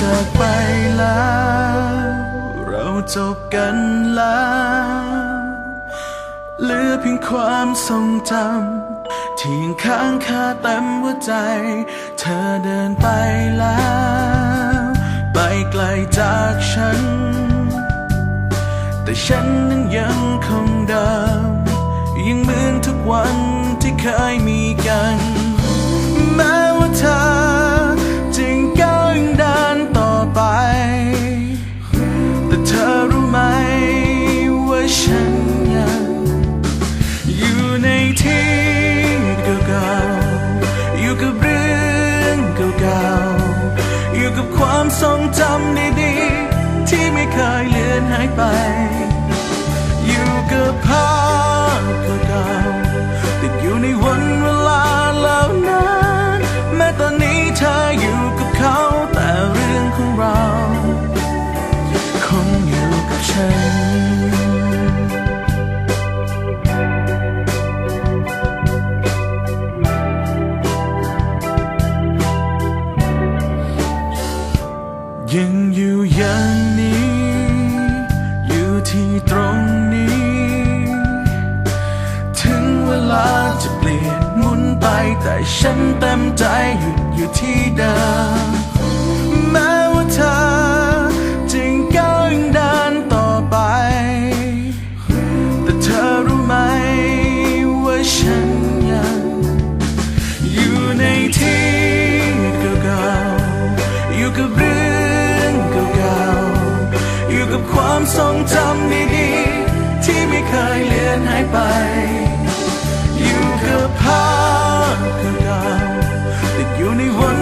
จากไปแล้ว เราจบกันแล้ว เหลือเพียงความทรงจำที่ยังค้างคาเต็มหัวใจ เธอเดินไปแล้ว ไปไกลจากฉัน แต่ฉันนั้นยังคงเดิมยังเหมือนทุกวันที่เคยมีกัน ทรงจำดีๆ ที่ไม่เคยเลือนหายไป อยู่กับภาพเก่า ยังอยู่อย่างนี้ อยู่ที่ตรงนี้ ถึงเวลาจะเปลี่ยนหมุนไปแต่ฉันเต็มใจหยุดอยู่ที่เดิม ทรงจำดีๆที่ไม่เคยเลือนหายไป อยู่กับภาพเก่าติดอยู่ในหัว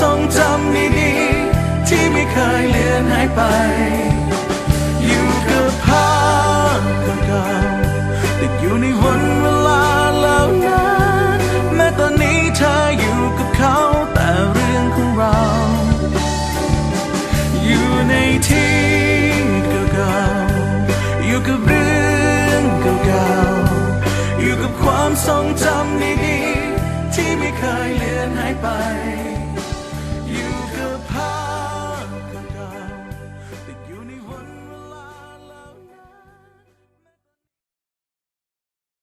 ทรงจำดีๆที่ไม่เคยเลือนหายไป อยู่กับภาพเก่าๆติดอยู่ในวันเวลาเหล่านั้นแม้ตอนนี้เธออยู่กับเขาแต่เรื่องของเรา อยู่ในที่เก่าๆอยู่กับเรื่องเก่าๆอยู่กับความทรงจำดีๆที่ไม่เคยเลือนหายไป